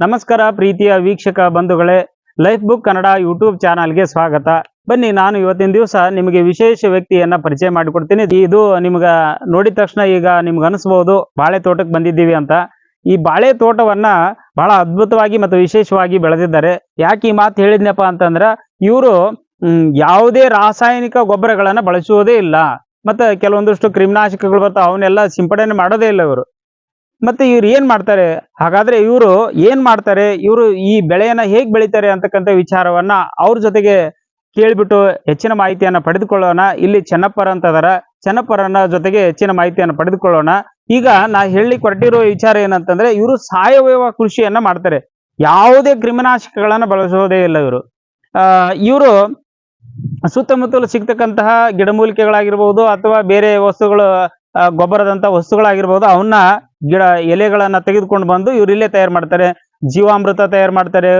ನಮಸ್ಕಾರ ಪ್ರೀತಿಯ ವೀಕ್ಷಕ ಬಂಧುಗಳೇ ಲೈಫ್ ಬುಕ್ ಕನ್ನಡ ಯೂಟ್ಯೂಬ್ ಚಾನಲ್ಗೆ ಸ್ವಾಗತ. ಬನ್ನಿ, ನಾನು ಇವತ್ತಿನ ದಿವಸ ನಿಮಗೆ ವಿಶೇಷ ವ್ಯಕ್ತಿಯನ್ನ ಪರಿಚಯ ಮಾಡಿಕೊಡ್ತೀನಿ. ಇದು ನಿಮ್ಗ ನೋಡಿದ ತಕ್ಷಣ ಈಗ ನಿಮ್ಗೆ ಅನಿಸ್ಬಹುದು ಬಾಳೆ ತೋಟಕ್ಕೆ ಬಂದಿದ್ದೀವಿ ಅಂತ. ಈ ಬಾಳೆ ತೋಟವನ್ನ ಬಹಳ ಅದ್ಭುತವಾಗಿ ಮತ್ತು ವಿಶೇಷವಾಗಿ ಬೆಳೆದಿದ್ದಾರೆ. ಯಾಕೆ ಈ ಮಾತು ಹೇಳಿದ್ನಪ್ಪ ಅಂತಂದ್ರ, ಇವರು ಯಾವುದೇ ರಾಸಾಯನಿಕ ಗೊಬ್ಬರಗಳನ್ನ ಬಳಸುವುದೇ ಇಲ್ಲ. ಮತ್ತೆ ಕೆಲವೊಂದಷ್ಟು ಕ್ರಿಮಿನಾಶಕಗಳು ಬರ್ತಾವ, ಅವನ್ನೆಲ್ಲ ಸಿಂಪಡಣೆ ಮಾಡೋದೇ ಇಲ್ಲ ಇವರು. ಮತ್ತೆ ಇವ್ರು ಏನ್ ಮಾಡ್ತಾರೆ? ಹಾಗಾದ್ರೆ ಇವರು ಏನ್ ಮಾಡ್ತಾರೆ? ಇವರು ಈ ಬೆಳೆಯನ್ನ ಹೇಗ್ ಬೆಳಿತಾರೆ ಅಂತಕ್ಕಂಥ ವಿಚಾರವನ್ನ ಅವ್ರ ಜೊತೆಗೆ ಕೇಳ್ಬಿಟ್ಟು ಹೆಚ್ಚಿನ ಮಾಹಿತಿಯನ್ನ ಪಡೆದುಕೊಳ್ಳೋಣ. ಇಲ್ಲಿ ಚೆನ್ನಪ್ಪರ ಅಂತ ಅದಾರ ಚೆನ್ನಪ್ಪರನ್ನ ಜೊತೆಗೆ ಹೆಚ್ಚಿನ ಮಾಹಿತಿಯನ್ನ ಪಡೆದುಕೊಳ್ಳೋಣ. ಈಗ ನಾ ಹೇಳಿ ಕೊಟ್ಟಿರೋ ವಿಚಾರ ಏನಂತಂದ್ರೆ, ಇವರು ಸಾವಯವ ಕೃಷಿಯನ್ನ ಮಾಡ್ತಾರೆ. ಯಾವುದೇ ಕ್ರಿಮಿನಾಶಕಗಳನ್ನ ಬಳಸೋದೇ ಇಲ್ಲ ಇವರು. ಇವರು ಸುತ್ತಮುತ್ತಲು ಸಿಗ್ತಕ್ಕಂತಹ ಗಿಡಮೂಲಿಕೆಗಳಾಗಿರ್ಬೋದು ಅಥವಾ ಬೇರೆ ವಸ್ತುಗಳು ಗೊಬ್ಬರದಂತ ವಸ್ತುಗಳಾಗಿರ್ಬೋದು ಅವನ್ನ ಗಿಡ ಎಲೆಗಳನ್ನ ತೆಗೆದುಕೊಂಡು ಬಂದು ಇವ್ರು ಇಲ್ಲೇ ತಯಾರು ಮಾಡ್ತಾರೆ. ಜೀವಾಮೃತ ತಯಾರು ಮಾಡ್ತಾರೆ.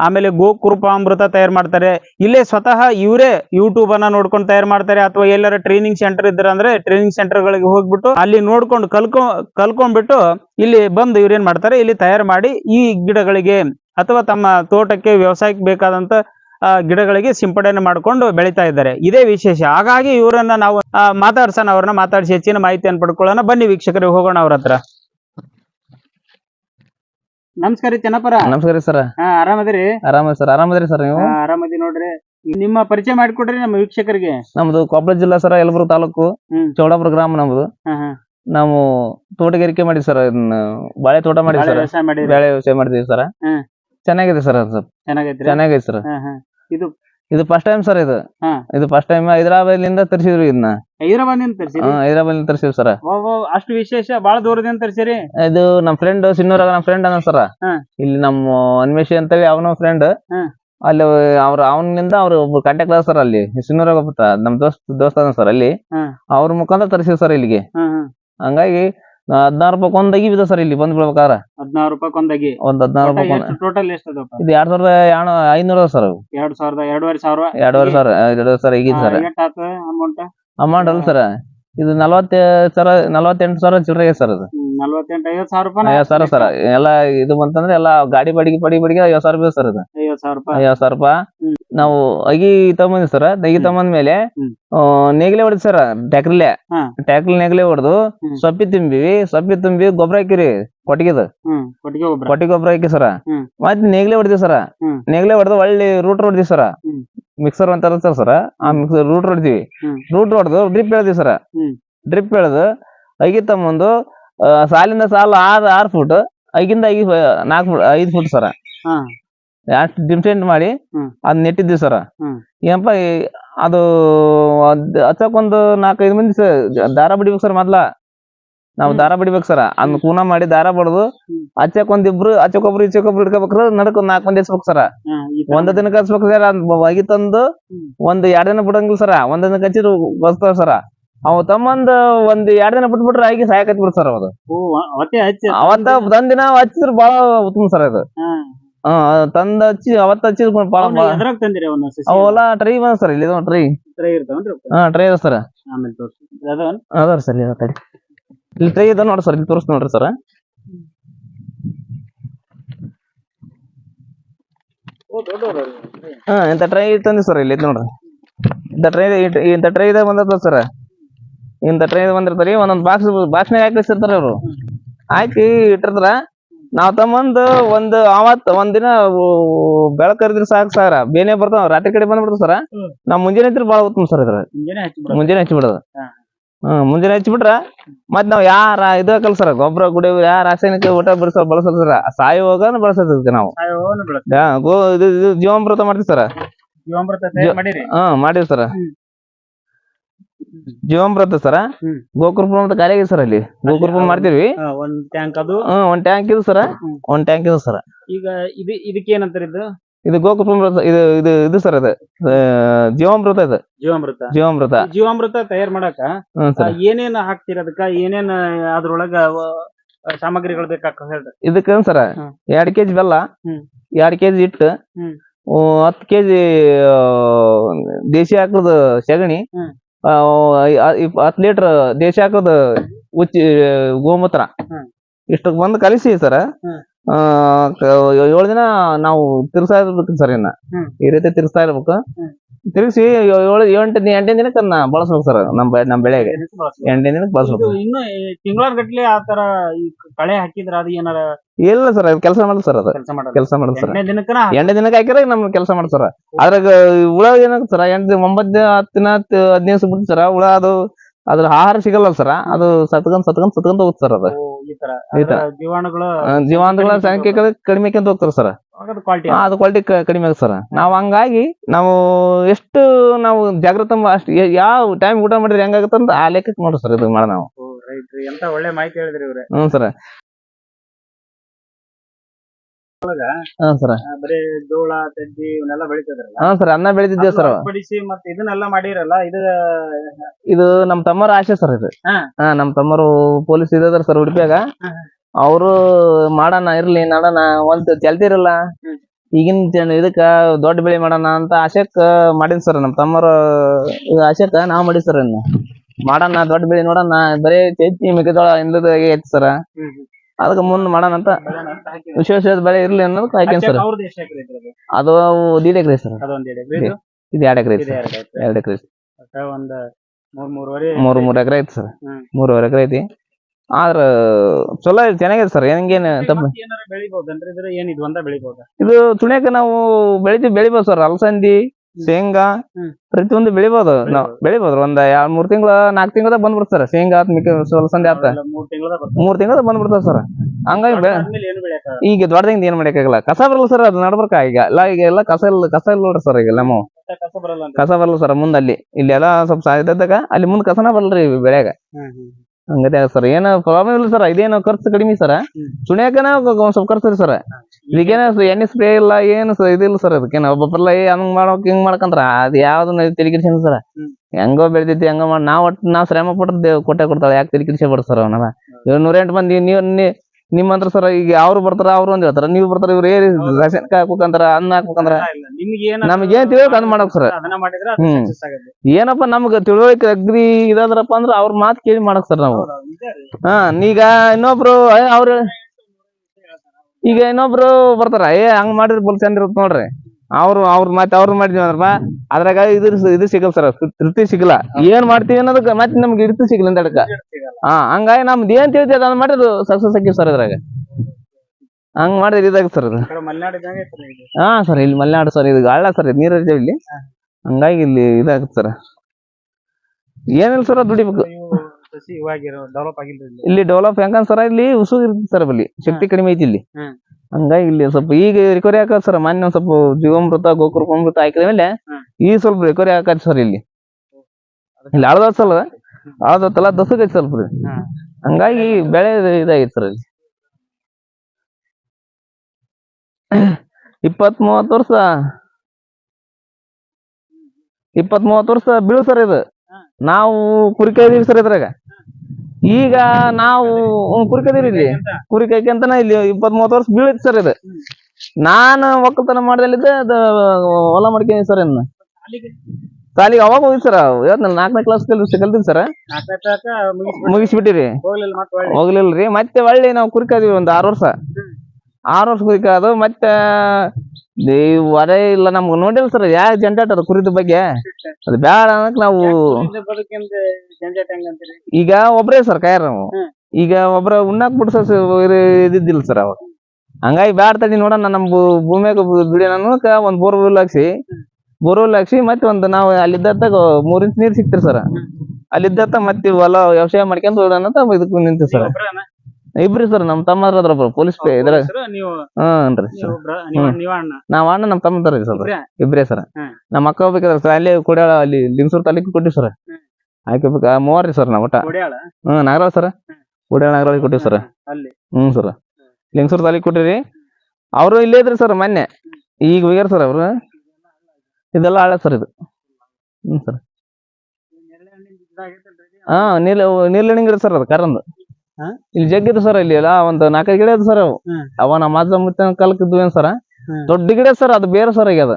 ಆಮೇಲೆ ಗೋಕೃಪಾಮೃತ ತಯಾರು ಮಾಡ್ತಾರೆ. ಇಲ್ಲೇ ಸ್ವತಃ ಇವರೇ ಯೂಟ್ಯೂಬ್ ಅನ್ನ ನೋಡ್ಕೊಂಡು ತಯಾರು ಮಾಡ್ತಾರೆ, ಅಥವಾ ಎಲ್ಲರ ಟ್ರೈನಿಂಗ್ ಸೆಂಟರ್ ಇದ್ರ ಅಂದ್ರೆ ಟ್ರೈನಿಂಗ್ ಸೆಂಟರ್ ಗಳಿಗೆ ಹೋಗ್ಬಿಟ್ಟು ಅಲ್ಲಿ ನೋಡ್ಕೊಂಡು ಕಲ್ಕೊ, ಕಲ್ಕೊಂಡ್ಬಿಟ್ಟು ಇಲ್ಲಿ ಬಂದು ಇವ್ರೇನ್ ಮಾಡ್ತಾರೆ, ಇಲ್ಲಿ ತಯಾರು ಮಾಡಿ ಈ ಗಿಡಗಳಿಗೆ ಅಥವಾ ತಮ್ಮ ತೋಟಕ್ಕೆ ವ್ಯವಸಾಯಕ್ಕೆ ಬೇಕಾದಂತ ಗಿಡಗಳಿಗೆ ಸಿಂಪಡಣೆ ಮಾಡ್ಕೊಂಡು ಬೆಳಿತಾ ಇದ್ದಾರೆ. ಇದೇ ವಿಶೇಷ. ಹಾಗಾಗಿ ಇವರನ್ನ ನಾವು ಮಾತಾಡ್ಸೋಣ ಅವ್ರನ್ನ ಮಾತಾಡಿಸಿ ಹೆಚ್ಚಿನ ಮಾಹಿತಿಯನ್ನು ಪಡ್ಕೊಳ್ಳೋಣ. ಬನ್ನಿ ವೀಕ್ಷಕರಿಗೆ ಹೋಗೋಣ ಅವ್ರ ಹತ್ರ. ನಮಸ್ಕಾರ ರೀ ಚೆನ್ನಪ್ಪರ. ನಮಸ್ಕಾರ ಸರ್. ಆರಾಮದ್ರಿ? ಆರಾಮ ಸರ್. ಆರಾಮದ್ರಿ ಸರ್ ನೀವು? ಆರಾಮದಿ ನೋಡ್ರಿ. ನಿಮ್ಮ ಪರಿಚಯ ಮಾಡಿಕೊಡ್ರಿ ನಮ್ಮ ವೀಕ್ಷಕರಿಗೆ. ನಮ್ದು ಕೊಪ್ಪಳ ಜಿಲ್ಲಾ ಸರ್ ಯಲಬುರ್ಗ ತಾಲೂಕು. ಚೌಡಾಪುರ ಗ್ರಾಮ ನಮ್ದು. ನಾವು ತೋಟಗಾರಿಕೆ ಮಾಡಿ ಸರ್. ಬಾಳೆ ತೋಟ ಮಾಡಿ ಬಾಳೆ ಸರ್ ಬೆಳೆ ವ್ಯವಸಾಯ ಮಾಡಿದೀವಿ ಸರ್. ಚೆನ್ನಾಗಿದೆ ಸರ್ ಅದು. ಚೆನ್ನಾಗೈತೆ ಸರ್. ಇದು ಇದು ಫಸ್ಟ್ ಟೈಮ್ ಸರ್ ಇದು. ಹಾ. ಇದು ಫಸ್ಟ್ ಟೈಮ್ ಹೈದರಾಬಾದ್ನಿಂದ ತರಿಸಿದ್ರು ಇದನ್ನ. ಹೈದರಾಬಾದ್ನಿಂದ ತರಿಸಿದ್ರು ಸರ್ ಓ, ಓ, ಅಷ್ಟು ವಿಶೇಷ ಬಾಳ ದೂರದಿಂದ ತರ್ಸಿರಿ? ಇದು ನಮ್ ಫ್ರೆಂಡ್ ಸಿನ್ನೂರಾಗ ನಮ್ಮ ಫ್ರೆಂಡ್ ಅದ ಸರ್ ಹಾ. ಇಲ್ಲಿ ನಮ್ಮ ಅನ್ವೇಷಿ ಅಂತೇಳಿ ಅವನ ಫ್ರೆಂಡ್ ಹಾ. ಅಲ್ಲಿ ಅವ್ರ ಅವನಿಂದ ಅವ್ರ ಒಬ್ರು ಕಾಂಟ್ಯಾಕ್ಟ್ ಅದ ಸರ್ ಅಲ್ಲಿ. ಸಿನ್ನೂರಾಗ ಒಬ್ಬ ನಮ್ ದೋಸ್ತ ದೋಸ್ತ ಅದ ಸರ್ ಅಲ್ಲಿ. ಹಾ. ಅವ್ರ ಮುಖಾಂತರ ತರಿಸಿದ್ರು ಸರ್ ಇಲ್ಲಿಗೆ. ಹಂಗಾಗಿ ಹದಿನಾರು ರೂಪಾಯಿ ಒಂದ್ ಅಗಿ ಬಿದ್ದ ಸರ್ ಇಲ್ಲಿ ಬಂದ್ ಬಿಡ್ಬೇಕಾರ ಹದಿನಾರು ರೂಪಾಯಿ ಒಂದಾಗಿ. ಒಂದ್ ಹದಿನಾರು ರೂಪಾಯಿ ಟೋಟಲ್ ಎಷ್ಟು? ಇದು ಎರಡ್ ಸಾವಿರದ ಐನೂರ ಸರ್ ಎರಡ್ ಸಾವಿರದ ಎರಡೂವರೆ ಸಾವಿರ? ಎರಡೂವರೆ ಸಾವಿರ ಎರಡೂವರೆ ಸಾವಿರ ಈಗಿದ್ ಸರ್. ಎಷ್ಟು ಆತ ಅಮೌಂಟ್ ಅಮೌಂಟ್ ಅಲ್ಲ ಸರ್. ಇದು ನಲವತ್ತ ಸಾವಿರ ನಲವತ್ತೆಂಟು ಸಾವಿರ ಚಿಲ್ಲರೆ ಸರ್ ಅದು. ನಲ್ವತ್ತೆಂಟು ಐವತ್ತು ಸಾವಿರ ರೂಪಾಯಿ ಐವತ್ತು ಸಾವಿರ ಸರ್. ಎಲ್ಲ ಇದು ಬಂತಂದ್ರೆ ಎಲ್ಲ ಗಾಡಿ ಬಾಡಿಗೆ ಪಡಿ ಬಾಡಿಗೆ ಐವತ್ತು ಸಾವಿರ ರೂಪಾಯಿ ಸರ್ ಅದು. ಐವತ್ತು ಸಾವಿರ ರೂಪಾಯಿ. ಐವತ್ತು ಸಾವಿರ ರೂಪಾಯಿ. ನಾವು ಅಗಿ ತಗೊಂಬಂದ್ವಿ ಸರ್ ಅಗಿ ತಗೊಂಬಂದ್ ಮೇಲೆ. ನೇಗಿಲೆ ಹೊಡೆದ್ ಸರ್ ಟ್ಯಾಕ್ರಿಲೆ. ಟ್ಯಾಕ್ರಿ ನೇಗಿಲೆ ಹೊಡೆದು ಸೊಪ್ಪಿ ತುಂಬಿವಿ ಸೊಪ್ಪಿ ತುಂಬಿ ಗೊಬ್ಬರ ಹಾಕಿರಿ ಕೊಟ್ಟಿಗೆದ. ಕೊಟ್ಟಿಗೆ ಗೊಬ್ಬರ. ಹಾಕಿ ಸರ. ಮತ್ ನೇಗಿಲೆ ಹೊಡೆದಿವಿ ಸರ. ನೇಗಿಲೆ ಹೊಡೆದು ಒಳ್ಳೆ ರೂಟ್ ಹೊಡೆದಿವಿ ಸರ. ಮಿಕ್ಸರ್ ಅಂತ ಸರ್ ಸರ. ಆ ಮಿಕ್ಸರ್ ರೂಟ್ ಹೊಡೆದಿವಿ. ರೂಟ್ ಹೊಡೆದು ಡ್ರಿಪ್ ಎಳ್ದಿವಿ ಸರ. ಡ್ರಿಪ್ ಎಳ್ದು ಅಗಿ ತಗೊಂಬಂದು ಸಾಲಿಂದ ಸಾಲು ಆರ್ ಆರ್ ಫುಟ್ ಐಗಿಂದ ಐದು ನಾಲ್ಕು ಫುಟ್ ಐದು ಫುಟ್ ಸರ. ಡಿಫ್ರೆಂಟ್ ಮಾಡಿ. ಅದ್ ನೆಟ್ಟಿದ್ವಿ ಸರ. ಏನಪ್ಪ ಅದು ಅದ್ ಹಚ್ಚಕೊಂದು ನಾಲ್ಕೈದು ಮಂದಿ ದಾರ ಬಡಿಬೇಕು ಸರ್ ಮೊದ್ಲ. ನಾವು. ದಾರ ಬಡಿಬೇಕು ಸರ್ ಅದ್ನ ಕೂನ ಮಾಡಿ ದಾರ ಬಡದು ಹಚ್ಚಕ್ ಒಂದಿಬ್ರು ಹಚ್ಚಕೊಬ್ರು ಇಚ್ಚಕೊಬ್ರು ಹಿಡ್ಕೋಬೇಕ್ರ ನಡಕ್ ಒಂದ್ ನಾಲ್ಕು ಮಂದಿ ಹಚ್ಬೇಕು ಸರ ಒಂದ್ ದಿನಕ್ಕೆ ಹಚ್ಬೇಕು ಸರ್ ಅದ್ ಒಗಿ ತಂದು. ಒಂದ್ ಎರಡ್ ದಿನ ಬಿಡಂಗಿಲ್ಲ ಸರ ಒಂದ್ ದಿನಕ್ಕೆ ಹಚ್ಚಿದ್ರು ಬಸ್ತಾರ ಸರ ಅವ ತಮ್ಮಂದ ಒಂದ್ ಎರಡ್ ದಿನ ಬಿಟ್ಬಿಟ್ರೆ ಆಗಿ ಸಾಯಕತ್ ಹಚ್ಬಿಡ್ತಾರ ಸರ್ ಅವತ್ತ ಒಂದ್ ದಿನ ಹಚ್ಚಿದ್ರ ಬಾಳ ಉತ್ತಮ ಸರ್ ಅದು. ತಂದ್ ಹಚ್ಚಿ ಅವತ್ತ ಹಚ್ಚಿದ್ರು ಬಾಳ ಎದ್ರಾಗ್ ತಂದಿರಿ ಅವನ್ನ ಅವೆಲ್ಲ ಟ್ರೈ ಬಂದ ಸರ್ ಇಲ್ಲಿ ಟ್ರೈ ಹತ್ರ ಇರ್ತಾವನ್ರಿ ಹಾ ಟ್ರೈ ಅದ ಸರ್. ಆಮೇಲೆ ಅದವನ್ ಸರ್ ಇಲ್ಲಿ ತಡಿ. ಇಲ್ಲಿ ಟ್ರೈ ಅದ ನೋಡ್ರಿ ಸರ್ ಇಲ್ಲಿ ತೋರಿಸ್ ನೋಡ್ರಿ ಸರ್. ಹಾ ಇಂತ ಟ್ರೈ ತಂದಿ ಸರ್ ಇಲ್ಲಿ ನೋಡ್ರಿ ಇಂತ ಟ್ರೈ ಇಂತ ಟ್ರೈ ಇದಾಗ ಬಂದದ ಸರ್. ಇಂತ ಟ್ರೈ ಬಂದಿರ್ತಾರಿ ಒಂದೊಂದ್ ಬಾಕ್ಸ್ ಬಾಕ್ಸ್ನಾಗ ಹಾಕಿ ಇರ್ತಾರ ಅವ್ರು ಹಾಕಿ ಇಟ್ಟಿರ್ತಾರ. ನಾವ್ ತಮ್ಮಂದ್ ಒಂದ್ ಅವತ್ ಒಂದ್ ದಿನ ಬೆಳಕರಿದ್ರೆ ಸಾಕ್ ಸರ್. ಬೇನೆ ಬರ್ತಾವ ರಾತ್ರಿ ಕಡೆ ಬಂದ್ಬಿಡ್ತಾವ ಸರ್. ನಾವ್ ಮುಂಜಾನೆ ಇದ್ರೆ ಬಾಳ ಉತ್ತಮ ಸರ್ ಇದ್ರ ಮುಂಜಾನೆ ಹಚ್ಚಿ ಬಿಡೋದು. ಹ್ಮ್ ಮುಂಜಾನೆ ಹಚ್ಚಿಬಿಟ್ರ ಮತ್ ನಾವ್ ಯಾರ ಇದು ಹಾಕಲ್ ಸರ್ ಗೊಬ್ಬರ ಗುಡಿ ಯಾರ ರಾಸಾಯನಿಕ ಊಟ ಬಳಸ ಬಳಸಲ್ ಸರ್. ಸಾಯುವಾಗ ಬಳಸೋದಕ್ಕೆ ನಾವು. ಜೀವಾಮೃತ ಮಾಡ್ತೀವಿ ಸರ್. ಮಾಡಿರಿ. ಹಾ ಮಾಡಿವಿ ಸರ್. ಜೀವಾಮೃತ ಸರ್? ಗೋಕುರ್ಪುರ ಅಂತ ಖಾಲಿ ಆಗಿದೆ ಸರ್ ಅಲ್ಲಿ. ಗೋಕುರ್ಪುರ ಮಾಡ್ತೀವಿ ಹಾ, ಒಂದ್ ಟ್ಯಾಂಕ್ ಅದು. ಹ್ಮ್ ಒಂದ್ ಟ್ಯಾಂಕ್ ಇದು ಸರ. ಹ್ಮ್. ಒಂದ್ ಟ್ಯಾಂಕ್ ಇದು ಸರ. ಈಗ ಇದು ಇದಕ್ಕೇನಂತಾರ ಇದು? ಇದು ಗೋಕೃಪ ಇದು ಇದು ಇದು ಸರ್ ಇದು ಆ, ಜೀವಾಮೃತ ಇದು ಜೀವಾಮೃತ. ಜೀವಾಮೃತ. ಈ ಜೀವಾಮೃತ ತಯಾರ್ ಮಾಡಾಕ ಹ್ಮ್ ಆ, ಸರ್ ಏನೇನ್ ಹಾಕ್ತಿರ ಅದಕ್ಕ? ಏನೇನ್ ಅದ್ರೊಳಗ ಅವ- ಸಾಮಗ್ರಿಗಳು ಹೇಳ್ರಿ. ಇದಕ್ಕ ಸರ? ಹ್ಮ್. ಎರಡ್ ಕೆಜಿ ಬೆಲ್ಲ ಹ್ಮ್. ಎರಡ್ ಕೆಜಿ ಇಟ್ಟು ಹ್ಮ್. ಹತ್ತು ಕೆಜಿ ದೇಶಿ ಆಕಳದ ಸಗಣಿ ಹ್ಮ್. ಹತ್ತು ಲೀಟರ್ ದೇಶ ಆಕಳದ ಉಚ್ಚಿ ಗೋಮೂತ್ರ. ಇಷ್ಟಕ್ಕೆ ಇಷ್ಟಕ್ ಬಂದು ಕಲಿಸಿ ಸರ್. ಏಳು ದಿನ ನಾವು ತಿರ್ಸಾ ಇರ್ಬೇಕು ಸರ್ ಇನ್ನ. ಈ ರೀತಿ ತಿರ್ಸ್ತಾ ಇರ್ಬೇಕು. ತಿರ್ಗಿಸಿ ಏಳು ಎಂಟು ಎಂಟನೇ ದಿನಕ್ಕೆ ಅದನ್ನ ಬಳಸ್ಬೇಕು ಸರ್ ನಮ್ ನಮ್ಮ ನಮ್ ಬೆಳೆಗೆ. ಎಂಟನೇ ದಿನಕ್ಕೆ ಬಳಸ್ಬೇಕು. ಇನ್ನು ತಿಂಗಳ ಗಟ್ಲೆ ಆ ತರ ಈ ಕಳೆ ಹಾಕಿದ್ರ ಅದು ಏನಾರ ಇಲ್ಲ ಸರ್ ಅದು ಕೆಲಸ ಮಾಡಲ್ಲ ಸರ್ ಅದು. ಕೆಲಸ ಮಾಡಲ್ಲ. ಸರ್. ಎಂಟನೇ ಎಂಟನೇ ದಿನಕ್ಕೆ ಹಾಕಿದ್ರೆ ನಮ್ ಕೆಲಸ ಮಾಡುದು ಸರ್. ಅದ್ರಾಗ ಹುಳ ಏನಾಗ ಸರ್ ಎಂಟು ದಿನ ಒಂಬತ್ತು ಹತ್ತು ದಿನ ಹದಿನೈದು ದಿವಸ ಬಿಟ್ಟು ಸರ್. ಹುಳ ಅದು ಅದ್ರ ಆಹಾರ ಸಿಗಲ್ಲ ಸರ್. ಅದು ಸತ್ಕೊಂಡ್ ಸತ್ಕೊಂಡ್ ಸತ್ಕೊಂಡ್ ಹೋಗುತ್ತೆ ಸರ್ ಅದು. ಈ ತರ. ಜೀವಾಣುಗಳು ಸಂಖ್ಯೆ ಕಡಿಮೆ ಹೋಗ್ತಾರೆ ಸರ್. ಕ್ವಾಲಿಟಿ ಅದು ಕ್ವಾಲಿಟಿ ಕಡಿಮೆ ಆಗುತ್ತೆ ಸರ್. ನಾವು ಹಂಗಾಗಿ ನಾವು ಎಷ್ಟು ನಾವು ಜಾಗೃತ ಅಷ್ಟು ಯಾವ ಟೈಮ್ ಊಟ ಮಾಡಿದ್ರೆ ಹೆಂಗಾಗುತ್ತೆ ಅಂತ ಆ ಲೆಕ್ಕಕ್ಕೆ ನೋಡ್ರಿ ಸರ್ ಇದು ಮಾಡ ನಾವು. ರೈಟ್ ಎಂತ ಒಳ್ಳೆ ಮಾಹಿತಿ ಹೇಳಿದ್ರಿ ಇವ್ರೆ. ಹ್ಞೂ ಸರ್. ಹಾ ಸರ್. ಬರೀ ಜೋಳ ಸಜ್ಜಿ ಇವನ್ನೆಲ್ಲ ಬೆಳಿತಿದ್ರಲ್ಲ? ಹಾ ಸರ್ ಅನ್ನ ಬೆಳಿತಿದ್ದೇವೆ ಸರ್. ಬಡಿಸಿ ಮತ್ತೆ ಇದನ್ನೆಲ್ಲ ಮಾಡಿರಲ್ಲ ಇದು ಇದು ನಮ್ ತಮ್ಮರ ಆಶೆ ಸರ್ ಇದು. ಹಾ. ನಮ್ಮ ನಮ್ ತಮ್ಮರು ಪೊಲೀಸ್ ಇದಾರ ಸರ್ ಉಡುಪಿಯಾಗ. ಅವರು ಮಾಡೋಣ ಇರ್ಲಿ ನಡೋಣ ಒಂದ್ ತೆಲ್ತಿರಲ್ಲ ಹ್ಮ್. ಈಗಿನ ಜನ ಇದಕ್ಕ ದೊಡ್ಡ ಬೆಳೆ ಮಾಡೋಣ ಅಂತ ಆಶಕ್ ಮಾಡಿನ್ ಸರ್ ನಮ್ ತಮ್ಮರ ಅಶೋಕ್ ಆಶೆಕ್ ನಾವ್ ಮಾಡಿ ಸರ್ ಇನ್ನ ಮಾಡೋಣ ದೊಡ್ಡ ಬೆಳೆ ನೋಡೋಣ ಬರೀ ಚೈತಿ ಮೆಕ್ಕೆಜೋಳ ಹಿಂದದ ಐತಿ ಸರ್. ಅದಕ್ಕೆ ಮುಂದ್ ಮಾಡೋಣ ಅಂತ ವಿಶೇಷ ಬೆಳೆ ಇರ್ಲಿ ಅನ್ನೋದಕ್ಕೆ ಆಯ್ಕೆ ಸರ್. ಅದು? ದೀಡ್ ಎಕರೆ ಸರ್. ಇದು? ಎರಡ್ ಎಕರೆ ಐತಿ ಎರಡ್ ಎಕರೆ ಒಂದ್ ಮೂರ್ ಮೂರ್ ಎಕರೆ ಐತಿ ಸರ್. ಮೂರುವರೆ ಎಕರೆ ಐತಿ. ಆದ್ರ ಚಲೋ ಐತಿ ಚೆನ್ನಾಗೈತಿ ಸರ್. ಹೆಂಗೇನು ತಪ್ಪ ಮತ್ತೆ ಏನಾರ ಬೆಳಿಬಹುದನ್ರಿ ಇದ್ರ ಏನ್ ಇದು ಒಂದ ಬೆಳಿಬಹುದ ಇದು ತುಣ್ಯಾಕ ನಾವು ಬೆಳಿತೀವಿ ಬೆಳಿಬೋದು ಸರ್. ಅಲಸಂದಿ ಶೇಂಗಾ. ಪ್ರತಿಯೊಂದು ಬೆಳಿಬೋದು. ನಾವು ಬೆಳಿಬೋದು. ಒಂದ್ ಎರಡ್ ಮೂರ್ ತಿಂಗಳ ನಾಲ್ಕ್ ತಿಂಗಳದಾಗ ಬಂದ್ಬಿಡ್ತ ಸರ್. ಶೇಂಗಾ ಆತ್ ಮಿಕ್ಕ ಅಲಸಂದಿ ಆತ. ಮೂರ್ ತಿಂಗಳದ ಮೂರ್ ತಿಂಗಳದಾಗ ಬಂದ್ಬಿಡ್ತಾವ ಸರ್. ಹಂಗಾಗಿ ಬೆ- ಈಗ ದೊಡ್ಡದಿಂದ ಏನ್ ಮಾಡಕ್ಕಾಗಲ್ಲ ಕಸ ಬರಲ್ಲ ಸರ್ ಅದು ನಡ್ಬರ್ಕ. ಈಗ ಎಲ್ಲ ಈಗ ಎಲ್ಲ ಕಸ ಇಲ್ಲ ಕಸ ಇಲ್ಲ ನೋಡ್ರಿ ಸರ್ ಈಗ ನಮ್ಮ ಕಸ ಬರಲ್ಲ ಅಂತ ಕಸ ಬರಲ್ಲ ಸರ್ ಮುಂದ್ ಅಲ್ಲಿ ಇಲ್ಲಿ ಎಲ್ಲ ಸ್ವಲ್ಪ ಸಾಧ್ಯದಾಗ ಅಲ್ಲಿ ಮುಂದ್ ಕಸನ ಬರಲ್ರಿ ಬೆಳೆಯಾಗ. ಹಂಗತೆ ಸರ್. ಏನೋ ಪ್ರಾಬ್ಲಮ್ ಇಲ್ಲ ಸರ್. ಇದೇನು ಖರ್ಚು ಕಡಿಮೆ ಸರ್. ಚುಣ್ಯಾಕನ ಸ್ವಲ್ಪ ಖರ್ಚು ಸರ್. ಈಗೇನ ಎಣ್ಣೆ ಸ್ಪ್ರೇ ಇಲ್ಲ, ಏನು ಸರ್ ಇದಿಲ್ಲ ಸರ್ ಅದಕ್ಕೇನ ಒಬ್ಬೊಬ್ಬರಲ್ಲ ಏ, ಹಂಗ್ ಮಾಡೋಕ್ ಹಿಂಗ್ ಮಾಡ್ಕಂದ್ರ ಅದ್ ಯಾವ್ದು ತೆಲಿಕಿಡ್ಸಿನ ಸರ್. ಹೆಂಗೋ ಬೆಳ್ದೈತಿ ಹೆಂಗೋ ಮಾಡಿ ನಾವ್ ಒಟ್ಟು ನಾವ್ ಶ್ರಮ ಪಟ್ಟದ್ ಕೊಟ್ಟೆ ಕೊಡ್ತಾಳೆ. ಯಾಕೆ ತೆಲಿಕಿಡ್ಸೇ ಬಿಡ್ ಸರ್ ಅವನ ಇವ್ ನೂರೆಂಟು ಮಂದಿ ನೀವ್ ನೀ- ನಿಮ್ಮಂತ್ರ ಸರ್ ಈಗ ಅವ್ರು ಬರ್ತಾರ ಅವ್ರು ಒಂದ್ ಹೇಳ್ತಾರ ನೀವು ಬರ್ತಾರ ಇವ್ರು ಏರಿ ರಾಸಾಯನಿಕ ಹಾಕ್ಬೇಕಂದ್ರ ಅನ್ನ ಹಾಕ್ಬೇಕಂದ್ರ. ನಮ್ಗೆ ಏನ ಅದ್ ಮಾಡಕ್ ಸರ್. ಹ್ಮ್. ಏನಪ್ಪ ನಮ್ಗ ತಿಳುವಳಿಕೆ ಅಗ್ರಿ ಇದಾದ್ರಪ್ಪ ಅಂದ್ರ ಅವ್ರ ಮಾತ್ ಕೇಳಿ ಮಾಡಕ್ ಸರ್ ನಾವು. ಹಾ ಈಗ ಇನ್ನೊಬ್ರು ಅವ್ರ ಅವ್ರು ಈಗ ಇನ್ನೊಬ್ರು ಬರ್ತಾರ ಏ ಹಂಗ್ ಮಾಡಿದ್ರೆ ಬಲ್ ಚಂದ ಇರುತ್ತೆ ನೋಡ್ರಿ. ಅವ್ರು ಅವ್ರ ಮತ್ತೆ ಅವ್ರು ಮಾಡಿದ್ವಿ ಅಂದ್ರಪ್ಪ. ಅದ್ರಾಗ ಇದ್ರ ಇದು ಸಿಗಲ್ಲ ಸರ್ ತೃಪ್ತಿ ಸಿಗಲ್ಲ. ಏನ್ ಮಾಡ್ತೀವಿ ಅನ್ನೋದಕ್ಕ ಮತ್ತೆ ನಮ್ಗೆ ಇಡ್ತು ಸಿಗಲ್ಲ ಅಂತ ಅದಕ್ಕೆ ಹಾ ಹಂಗಾಗಿ ನಮ್ದು ಏನ್ ತಿಳಿತೀವಿ ಅದನ್ನ ಮಾಡಿದ್ರು ಸಕ್ಸಸ್ ಆಗಿ ಸರ್ ಅದ್ರಾಗ ಹಂಗ್ ಮಾಡಿದ್ರೆ ಇದಾಗ ಸರ್ ಅದು. ಹಾ ಸರ್ ಇಲ್ಲಿ ಮಲೆನಾಡು ಸರ್ ಇದು ಗಾಳ ಸರ್ ನೀರ್ ಇರ್ತೇವೆ ಇಲ್ಲಿ. ಹಂಗಾಗಿ ಇಲ್ಲಿ ಇದಾಗುತ್ತೆ ಸರ್. ಏನಿಲ್ಲ ಸರ್ ದುಡಿಬೇಕು ಇಲ್ಲಿ. ಡೆವಲಪ್ ಹೆಂಗಂದ್ ಸರ್ ಇಲ್ಲಿ ಉಸು ಇರ್ತದೆ ಸರ್ ಅಲ್ಲಿ ಶಕ್ತಿ ಕಡಿಮೆ ಐತಿ ಇಲ್ಲಿ. ಹಂಗಾಗಿ ಇಲ್ಲಿ ಸ್ವಲ್ಪ ಈಗ ರಿಕವರಿ ಆಕತ್ ಸರ್ ಮೊನ್ನೆ ಒಂದ್ ಸ್ವಲ್ಪ ಜೀವಾಮೃತ ಗೋಕೃಪಾಮೃತ ಹಾಕಿದ ಮೇಲೆ ಈ ಈಗ ಸ್ವಲ್ಪ ರಿಕವರಿ ಹಾಕತ್ ಸರ್ ಇಲ್ಲಿ. ಇಲ್ಲಿ ಅಳದತ್ ಸಲ ಅಳದತ್ತಲ್ಲ ದಸಗೈತಿ ಸ್ವಲ್ಪ ರೀ. ಹಂಗಾಗಿ ಬೆಳೆ ಇದಾಗೈತಿ ಸರ್ ಇಲ್ಲಿ. ಇಪ್ಪತ್ ಮೂವತ್ ವರ್ಷ. ಇಪ್ಪತ್ ಮೂವತ್ ವರ್ಷ ಬೀಳು ಸರ್ ಇದು. ನಾವು ಕುರಿಕಾಯ್ದೀವಿ ಸರ್ ಇದ್ರಾಗ. ಈಗ ನಾವು ಕುರಿಕದಿರಿ ಇಲ್ಲಿ. ಎಂತ? ಕುರಿ ಇಲ್ಲಿ ಇಪ್ಪತ್ ಮೂವತ್ ವರ್ಷ ಬೀಳತ್ ಸರ್ ಇದು. ನಾನು ಒಕ್ಕಲ್ತನ ಮಾಡ್ದಲ್ಲಿದ್ದ ಅದ ಹೊಲ ಮಾಡ್ಕೊಂಡಿ ಸರ್ ಇನ್ನು. ಸಾಲಿಗೆ ಅವಾಗ ಹೋಗಿ ಸರ್ ಇವತ್ತು ನಾಲ್ಕನೇ ಕ್ಲಾಸ್ ಕಲ್ತೀನಿ ಸರ್. ಮುಗಿಸ್ಬಿಟ್ಟಿರಿ. ಹೋಗ್ಲಿಲ್ರಿ ಮತ್ತೆ ಒಳ್ಳೆ ನಾವು ಕುರಿಕದಿವಿ ಒಂದ್ ಆರು ವರ್ಷ. ಆರು ವರ್ಷ ಕುರಿಕ ಅದು ಮತ್ತೆ ವರೆ ಇಲ್ಲ ನಮ್ಗೆ ನೋಡಿಲ್ಲ ಸರ್ ಯಾವ ಜಂಜಾಟ ಅದು ಕುರಿದ ಬಗ್ಗೆ? ಅದು ಬೇಡ ಅನ್ನಕ್ ನಾವು ಈಗ ಒಬ್ರೇ ಸರ್ ಕಾಯರ್ ನಾವು. ಈಗ ಒಬ್ರ ಉಣ್ಣಾಕ್ ಬಿಡ್ಸ ಇದ್ದಿಲ್ಲ ಸರ್ ಅವಾಗ. ಹಂಗಾಗಿ ಬ್ಯಾಡ ತಡಿ ನೋಡೋಣ ನಮ್ ಭೂಮಿಯಾಗ ಅನ್ನೋಕ ಒಂದ್ ಬೋರ್ವೆಲ್ ಹಾಕ್ಸಿ. ಬೋರ್ವೆಲ್ ಹಾಕ್ಸಿ ಮತ್ತೆ ಒಂದ್ ನಾವು ಅಲ್ಲಿದ್ದಾಗ ಮೂರ್ ಇಂಚ್ ನೀರ್ ಸಿಕ್ತಿರಿ ಸರ್. ಅಲ್ಲಿದ್ದ ಮತ್ತೆ ಹೊಲ ವ್ಯವಸಾಯ ಮಾಡ್ಕೊಂಡ್ ಹೋಗೋಣ ಅಂತ ಇದಕ್ಕೆ ನಿಂತೀವಿ ಸರ್? ಇಬ್ರಿ ಸರ್ ನಮ್ ತಮ್ಮ ಅದ್ರ ಪೊಲೀಸ್ ನೀವು ಹ್ಞೂ ನೀವು ಅಣ್ಣ? ನಾವ್ ಅಣ್ಣ ನಮ್ ತಮ್ಮ ಇಬ್ರಿ ಸರ್. ಇಬ್ರೇ? ಇಬ್ರೇ ಸರ್. ನಮ್ಮ ಅಕ್ಕ ಹೋಗ್ಬೇಕಾದ್ರೆ ಸರ್ ಅಲ್ಲಿ ಕುಡಿಯಾಳ ಅಲ್ಲಿ ಲಿಂಗಸೂರ್ ತಾಲೂಕು ಕೊಟ್ಟಿವಿ ಸರ್. ಹ್ಮ್. ಮೂವರಿ ಮೂವರ್ರಿ ಸರ್ ನಾವು ಒಟ್ಟ. ಹ್ಮ್ ನಾಗರಾಜ್ ಸರ್. ಕುಡಿಯಾಳ ನಾಗರಾಜ್ ಕೊಟ್ಟಿವಿ ಸರ್. ಅಲ್ಲಿ. ಹ್ಞೂ ಸರ್. ಲಿಂಗಸೂರ್ ತಾಲೂಕು ಕೊಟ್ಟಿರಿ ಅವರು ಇಲ್ಲೇ ಇದ್ರಿ ಸರ್ ಮೊನ್ನೆ. ಈಗ ಹೋಗ್ಯಾರ ಸರ್ ಅವರು. ಇದೆಲ್ಲ ಹಳೆ ಸರ್ ಇದು. ಹ್ಞೂ ಸರ್. ಹಾ ನೀರ್ ನೀಲಣ್ಣಿ ಗಿಡ ಸರ್ ಅದು ಕರಂದು? ಇಲ್ಲಿ ಜಗ್ಗಿದ್ರು ಸರ್ ಇಲ್ಲಿ ಎಲ್ಲ ಒಂದು ನಾಲ್ಕೈದು ಗಿಡ ಇದೆ ಸರ್ ಅವು. ಅವ ನಮ್ಮ ಅಜ್ಜ ಮುತ್ತ ಕಲ್ಕಿದ್ವು ಏನ್ ಸರ್? ದೊಡ್ಡ ಗಿಡ ಸರ್ ಅದು ಬೇರೆ ಸರ್ ಆಗ್ಯದ ಅದು.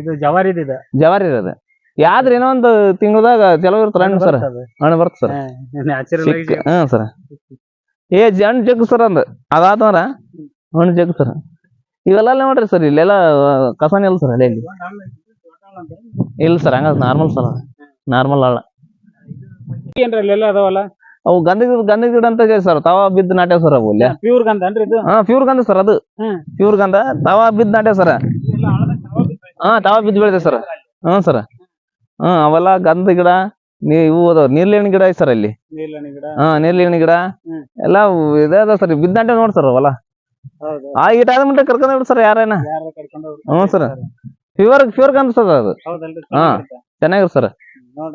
ಇದು ಜವಾರಿ ಇದೆ. ಜವಾರಿ ಅದ. ಯಾವ್ದ್ರ ಏನೋ ಒಂದು ತಿಂಗಳದಾಗ ಕೆಲವು ಇರ್ತಾರ ಹಣ್ಣು ಸರ್? ಹಣ್ಣು ಬರ್ತದೆ. ಸರ್. ಹಾ ಸರ್. ಏ ಹಣ್ಣು ಜಗ್ಗು ಸರ್ ಅಂದ. ಅದಾತಂದ್ರ ಹಣ್ಣು ಜಗ್ಗು ಸರ್. ಇವೆಲ್ಲ ನೋಡ್ರಿ ಸರ್ ಇಲ್ಲೆಲ್ಲ ಕಸನೇ ಇಲ್ಲ ಸರ್ ಅಲ್ಲೇ ಇಲ್ಲಿ. ಇಲ್ಲ ಸರ್ ಹಂಗ ನಾರ್ಮಲ್ ಸರ್ ನಾರ್ಮಲ್ ಅಲ್ಲ ಏನ್ರಿ ಅಲ್ಲೆಲ್ಲ ಅದಾವಲ್ಲ? ಅವು ಗಂಧ ಗಂಧ ಗಿಡ ಅಂತ ಸರ್ ತವ ಬಿದ್ದ ನಾಟ್ಯ ಸರ್ ಅವು ಇಲ್ಲೇ. ಪ್ಯೂರ್ ಗಂಧ ಅನ್ರಿ ಇದು? ಹಾ ಪ್ಯೂರ್ ಗಂಧ ಸರ್ ಅದು. ಪ್ಯೂರ್ ಗಂಧ ತವ ಬಿದ್ದ ನಾಟ್ಯ ಸರ್ ಹಾ ತಾವ ಬಿದ್ದ ಬೆಳೆದ ಸರ್ ಹಾ ಸರ್ ಹಾ ಅವೆಲ್ಲ ಗಂಧ ಗಿಡ ನೀ ಇವು ಅದಾವ ನೀರ್ಲೇಣಿ ಗಿಡ ಐತಿ ಸರ್ ಅಲ್ಲಿ ಹಾ ನೀರ್ಲೇಣಿ ಗಿಡ. ಎಲ್ಲ ಇದೇ ಸರ್ ಬಿದ್ದ ನಾಟ್ಯ ನೋಡಿ ಸರ್ ಅವೆಲ್ಲ. ಆ ಈಟ ಆದ ಮುಂದೆ ಕರ್ಕೊಂಡ್ ಬಿಡಿ ಸರ್ ಯಾರೇನ. ಹ್ಞೂ ಸರ್ ಪ್ಯೂರ್ ಪ್ಯೂರ್ ಗಂಧ ಸರ್ ಅದು. ಹಾ. ಚೆನ್ನಾಗಿರ್ ಸರ್ ನೋಡ್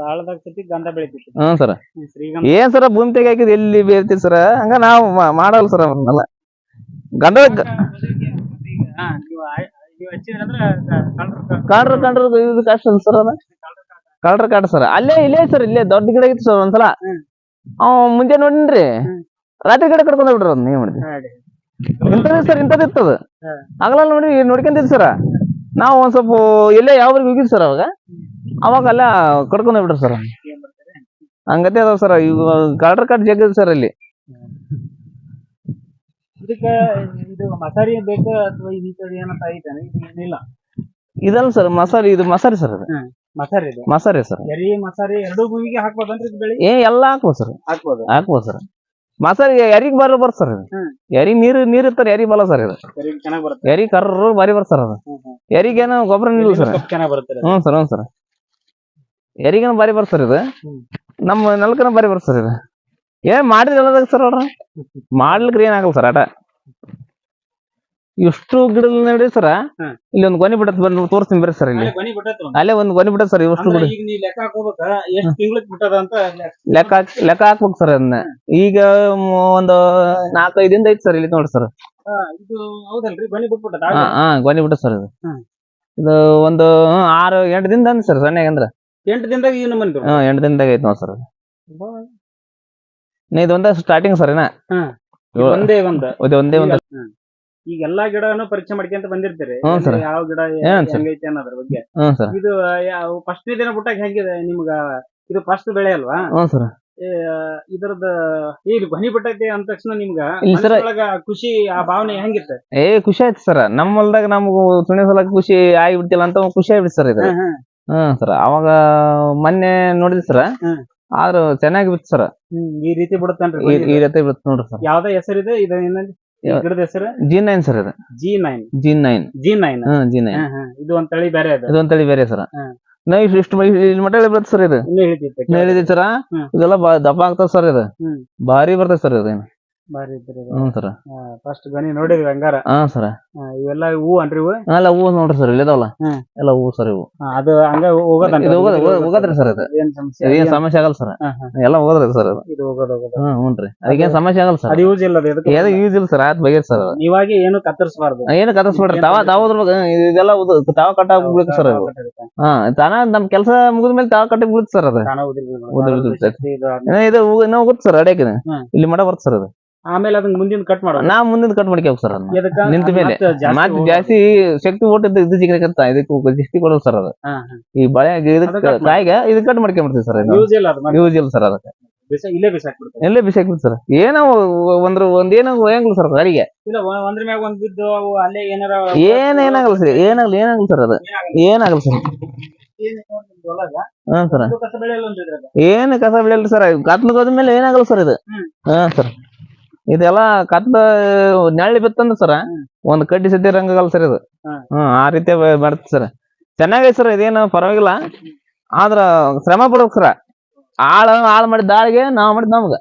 ಗಂಧ ಬೆಳಿತೈತಿ ಸರ್. ಶ್ರೀಗಂಧ. ಏನ್ ಸರ ಭೂಮಿ ತೆಗಿ ಹಾಕಿದ್ ಎಲ್ಲಿ ಬೇರ್ತೀರಿ ಸರ್? ಹಂಗ ನಾವು ಮಾ- ಮಾಡಲ್ಲ ಸರ್ ಅವನ್ನೆಲ್ಲ ಗಂಧ ಹಾ, ನೀವು ಆಯ್- ನೀವು ಹಚ್ಚಿದ್ರಂದ್ರ ಕಳ್ರ- ಕಾಡ್ರ ಕಾಡ್ರ ಇದು ಕಷ್ಟ ಅಲ್ಲ ಸರ್ ಅದ. ಕಾಡ್ರ ಕಾಟ ಸರ್. ಅಲ್ಲೇ ಇಲ್ಲೇ ಸರ್ ಇಲ್ಲೇ ದೊಡ್ಡ ಗಿಡ ಇತ್ತು ಸರ್ ಒಂದ್ಸಲ. ಹ್ಮ್. ಅವ್ ಮುಂಜೆ ನೋಡಿನ್ರಿ. ರಾತ್ರಿ ಗಿಡ ಕಡ್ಕೊಂಡ್ ಬಿಡ್ರಿ ಅದ್ ನೀವ್ ಮಾಡಿದ್ರಿ. ಇಂತದ ಇಂಥದ್ದು ಸರ್ ಇಂಥದ್ದು ಇತ್ತದ ಹಾ. ಆಗಲ್ಲ ನೋಡಿ ನೋಡ್ಕೊಂತಿದ್ ಸರ್. ನಾವು ಒಂದ್ ಸ್ವಲ್ಪ ಎಲ್ಲೇ ಯಾವ್ರಿಗೆ ಹೋಗಿದ್ ಸರ್ ಅವಾಗ. ಅವಾಗ ಅಲ್ಲ ಕಡ್ಕೊಂಡ್ ಬಿಡ್ರಿ ಸರ್. ಹಂಗತೆ ಅದಾವ ಸರ್. ಇವ್ ಕಾರ್ಡರ್ ಕಾರ್ಡ್ ಜಗ್ಗದ ಸರ್ ಅಲ್ಲಿ. ಇದಕ್ಕ ಇದು ಮಸಾರಿ ಬೇಕಾ ಅಥವಾ ಈ ತಳಿ ಏನಂತ ಐತಾನೆ ಇದು ಏನಿಲ್ಲ. ಇದಲ್ಲ ಸರ್ ಮಸಾರಿ ಇದು ಮಸಾರಿ ಸರ್ ಅದು. ಮಸಾರಿ ಇದು. ಮಸಾರಿ ಸರ್. ಎರಿ ಮಸಾರಿ ಎರಡು ಭೂಮಿಗೆ ಹಾಕ್ಬೋದನ್ರಿ ಇದು ಬೆಳಿ? ಏ ಎಲ್ಲಾ ಹಾಕ್ಬೋದು ಸರ್. ಹಾಕ್ಬೋದು. ಹಾಕ್ಬೋದು ಸರ್. ಮಸಾರಿ ಯಾರಿಗ್ ಬರ ಬರ್ ಸರ್ ಇದು. ಹ್ಮ್. ಯಾರಿ ನೀರು ನೀರ್ ಇರ್ತಾರೆ ಯಾರಿಗ್ ಬಲ ಸರ್ ಇದು. ಸರಿ ಚೆನ್ನಾಗ್ ಬರುತ್ತೆ. ಯಾರಿ ಕರ್ರ ಬಾರಿ ಬರ್ ಸರ್ ಅದು. ಯಾರಿಗೇನು ಗೊಬ್ಬರ ಇಲ್ಲ ಸರ್. ಚೆನ್ನಾಗ್ ಬರುತ್ತೆ ಹ್ಞೂ ಸರ್ ಹ್ಞೂ ಸರ್. ಯಾರಿಗೇನು ಬಾರಿ ಬರ್ ಸರ್ ಇದು. ನಮ್ಮ ನೆಲಕನ ಬಾರಿ ಬರ್ ಸರ್ ಇದು. ಏನ್ ಮಾಡಿದ್ರಿ ಎಲ್ಲದಾಗ ಸರ್ ಅವ್ರ ಮಾಡ್ಲಿಕ್ಕೆ ಏನಾಗಲ್ಲ ಸರ್ ಆಟ. ಎಷ್ಟು ಗಿಡದ ನೋಡಿ ಸರ. ಇಲ್ಲಿ ಒಂದು ಗೊನೆ ಬಿಡತ್ ಬಂದು ತೋರಿಸ್ತೀನಿ ಬರ್ರಿ ಸರ್ ಇಲ್ಲಿ. ಅಲ್ಲೇ ಒಂದ್. ಅಲ್ಲೇ ಒಂದು ಗೊನೆ ಬಿಡತ್ ಸರ್ ಇವಷ್ಟು ಅಂದ್ರೆ ಗಿಡ ಈಗ ನೀ ಲೆಕ್ಕ ಹಾಕೋಬೇಕ ಎಷ್ಟ್ ತಿಂಗ್ಳಕ್ ಬಿಟ್ಟದ ಅಂತ ಲೆಕ್ಕ. ಲೆಕ್ಕ ಹಾಕ್- ಲೆಕ್ಕ ಹಾಕ್ಬೇಕು ಸರ್ ಅದನ್ನ. ಈಗ ಮ್- ಒಂದು ನಾಲ್ಕೈದಿಂದ ಐತ್ ಐತಿ ಸರ್ ಇಲ್ಲಿ ನೋಡಿ ಸರ್. ಹಾ, ಇದು ಹೌದಲ್ರಿ? ಬನ್ನಿ ಬಿಟ್ಬಿಟ್ಟದ ಹಾ ಹಾ ಗೊನೆ ಬಿಡ ಸರ್ ಇದು ಹ್ಮ್. ಇದು ಒಂದು ಹ್ಮ್, ಆರು ಎಂಟು ದಿನದ ಅಂದ್ ಸರ್ ಸಣ್ಣ ಅಂದ್ರ. ಎಂಟ್ ದಿನದಾಗ ನಮ್ಮನೆ ಹ್ಮ್ ಎಂಟು ದಿನದಾಗ ಐತಿ ನೋಡಿ ಸರ್ ಇದು ಒಂದ ಸ್ಟಾರ್ಟಿಂಗ್ ಸರ್ ಏನ ಒಂದೇ ಒಂದೇ ಒಂದ್. ಇದು ಒಂದೇ ಒಂದು. ಈಗ ಎಲ್ಲಾ ಗಿಡನು ಪರೀಕ್ಷೆ ಮಾಡ್ಕೊಂತ ಬಂದಿರ್ತೀರಿ. sir. ಯಾವ ಗಿಡ sir. ಹೆಂಗೈತೆ ಅನ್ನೋದ್ರ ಬಗ್ಗೆ. ಸರ್. ಇದು ಯಾವ ಫಸ್ಟ್ ದಿನ ಬಿಟ್ಟಾಗ ಹೆಂಗಿದೆ ನಿಮ್ಗ? ಇದು ಫಸ್ಟ್ ಬೆಳೆ ಅಲ್ವಾ? ಹ್ಞೂ ಸರ್. ಇದ್ರದ ಇದು ಧ್ವನಿ ಬಿಟ್ಟೈತೆ ಅಂದ ತಕ್ಷಣ ನಿಮ್ಗ ಇಲ್ಲ sir. ಮನಸ್ಸೊಳಗ ಖುಷಿ ಆ ಭಾವನೆ ಹೆಂಗಿತ್ತ ಏ ಖುಷಿ ಆಯ್ತು ಸರ್. ನಮ್ಮ ಹೊಲ್ದಾಗ ನಮ್ಗ ತುಣಿ ಸಲ ಖುಷಿ ಆಗಿಬಿಡ್ತಿಲ್ಲ ಅಂತ ಖುಷಿ ಆಗ್ಬಿಡ್ತು ಸರ್ ಇದು. ಹ್ಮ್ ಸರ್. ಅವಾಗ ಮೊನ್ನೆ ನೋಡಿದ್ ಸರ್. ಹ್ಮ್. ಆದ್ರೂ ಚೆನ್ನಾಗಿ ಬಿತ್ತು ಸರ್. ಈ ರೀತಿ ಬಿಡುತ್ತೆ ಈ ಈ ರೀತಿ ಬಿತ್ತು ನೋಡ್ರಿ ಸರ್. ಯಾವ್ದೇ ಹೆಸರಿದೆ ಇದು ಏನಂದ್ರೆ ಗಿಡದ ಹೆಸರು? ಜಿ ನೈನ್ ಸರ್ ಇದು G nine G nine G nine ಹಾ ಜಿ ನೈನ್ ಇದು ಒಂದ್ ತಳಿ ಬೇರೆ ಅದು. ಬೇರೆ ಸರ್. ಹ್ಮ್. ನಾವು ಇಷ್ಟು ಮಟ್ಟ ಬರುತ್ತೆ ಸರ್ ಇದು? ಇನ್ನೂ ಸರ್? ಇದೆಲ್ಲ ಬಾ ದಪ್ಪ ಆಗ್ತದ ಸರ್ ಇದು. ಹ್ಮ್. ಭಾರಿ ಬರ್ತದೆ ಸರ್ ಇದು ಬಾರಿ ಇದ್ರಿ ಹ್ಞೂ ಸರ್. ಫಸ್ಟ್ ಗಣಿ ಹಂಗಾರ? ಹಾ ಸರ. ಹಾ, ಇವೆಲ್ಲ ಹೂ ಅನ್ರಿ ಇವು? ಎಲ್ಲ ಹೂವು ನೋಡ್ರಿ ಸರ್ ಇಲ್ಲಿದಾವಲ್ಲ ಹ್ಮ್. ಎಲ್ಲ ಹೂವು ಸರ್ ಇವು. ಹಾ, ಅದು ಹಂಗ ಹೋಗೋದನ್ರಿ ಇದು ಹೋಗೋದ್ ಹೋಗೋದ್ರಿ ಸರ್ ಇದು. ಏನ್ ಸಮಸ್ಯೆ ಏನ್ ಏನ್- ಸಮಸ್ಯೆ ಆಗಲ್ಲ ಸರ್. ಹಾ, ಹಾ. ಎಲ್ಲ ಹೋಗೋದ್ರಿ ಸರ್ ಇದು. ಹೋಗೋದು ಹೋಗೋದು. ಹ್ಮ್ ಹ್ಞೂನ್ರಿ ಅದಕ್ಕೇನ್ ಸಮಸ್ಯೆ ಆಗಲ್ಲ ಸರ್. ಅದು ಯೂಸ್ ಇಲ್ಲ ಅದು ಎದಕ್ಕೂ ಏದು ಯೂಸ್ ಇಲ್ಲ ಸರ್ ಆತ್ ಸರ್ ಅದು. ನೀವಾಗಿ ಏನು ಕತ್ತರಿಸಬಾರ್ದು. ಏನು ತಾವ ಇದೆಲ್ಲ ಉದು- ತಾವ ಕಟ್ಟಾಕ್ಬಿಡ್ಬೇಕು ಸರ್ ಅದು. ಹಾ ತಾನ ನಮ್ ಕೆಲಸ ಮುಗಿದ ಮೇಲೆ ತಾವ ಕಟ್ಟಿ ಬಿಡುತ್ತೆ ಸರ್ ಅದು. ಉದುರಿ ಇದು ಹೂ- ಇನ್ನೂ ಹೋಗುತ್ತೆ ಸರ್ ಅಡ್ಯಾಕ ಹ್ಮ್. ಇಲ್ಲಿ ಮಡ ಬರ್ತದೆ ಸರ್ ಅದು. ಆಮೇಲೆ ಅದನ್ನ ಮುಂದಿನ ಕಟ್ ಮಾಡೋಣ ನಾ ಮುಂದಿನ ಕಟ್ ಮಾಡ್ಕೋಬೇಕು ಸರ್ ಅದನ್ನ ಎದಕ್ಕ? ನಿಂತ ಮೇಲೆ. ಮತ್ತೆ ಜಾಸ್ತಿ ಮತ್ತೆ. ಜಾಸ್ತಿ ಶಕ್ತಿ ಓಟಿದ್ದು ಇದು ಜಿಗಕತ್ತ ಇದಕ್ಕೆ ಜಾಸ್ತಿ ಕೊಡೋದು ಸರ್ ಅದು ಹಾ, ಹಾ. ಈ ಬಳೆ ಅದು ಇದಕ್ಕೆ cut ಕಾಯಿಗೆ ಇದು ಕಟ್ ಮಾಡ್ಕೊಂಡ್ಬಿಡ್ತೀವಿ ಸರ್ ಇದು ಯೂಸ್ ಇಲ್ಲ ಅದು ಮತ್ತೆ ಯೂಸ್ ಇಲ್ಲ ಸರ್ ಅದಕ್ಕೆ ಬಿಸ- ಇಲ್ಲೇ ಬಿಸಾಕ್ಬಿಡ್ತಾರೆ ಎಲ್ಲೇ ಬಿಸಿ ಹಾಕ್ಬಿಡ್ತು ಸರ್ ಏನೋ ಒಂದ್ರ ಒಂದೇನೋ ಹೋಯಂಗಿಲ್ಲ ಸರ್ ಅಲ್ಲಿಗೆ ಇಲ್ಲ ಒ- ಒಂದ್ರ ಮ್ಯಾಗ ಒಂದ್ ಬಿದ್ದು ಅವು ಅಲ್ಲೇ ಏನಾರ ಏನ್ ಏನಾಗಲ್ಲ ಸರ್ ಏನಾಗಲ್ಲ ಏನಾಗಲ್ಲ ಸರ್ ಅದು ಏನಾಗಲ್ಲ ಸರ್ ಏನ್ ನಿಮ್ದು ಹೊಲಗ? ಹಾ ಸರ್ ಅದು ಕಸ ಬೆಳೆಯಲ್ಲ ಅಂತ ಇದ್ರಾಗ. ಏನು ಕಸ ಬೆಳೆಯಲ್ಲ ಸರ್ ಹೋದ್ಮೇಲೆ ಏನಾಗಲ್ಲ ಸರ್ ಇದು. ಹಾ ಸರ್ ಇದೆಲ್ಲ ಕದ್ದ ನೆಳ್ಳಿ ಬಿತ್ತಂದ್ರ ಸರ. ಒಂದ್ ಕಡ್ಡಿ ಸದ್ಯ ರಂಗಗಲ್ ಸರ್ ಇದು. ಹ್ಮ್. ಆ ರೀತಿ ಬರ್ತದೆ ಸರ್. ಚೆನ್ನಾಗೈತೆ ಸರ್ ಇದೇನು ಪರವಾಗಿಲ್ಲ. ಆದ್ರ ಶ್ರಮ ಪಡ್ಬೇಕು ಸರ. ಆಳ ಆಳ್ ಮಾಡಿದ ದಾಳಿಗೆ ನಾವ್ ಮಾಡಿದ್ ನಮ್ಗ.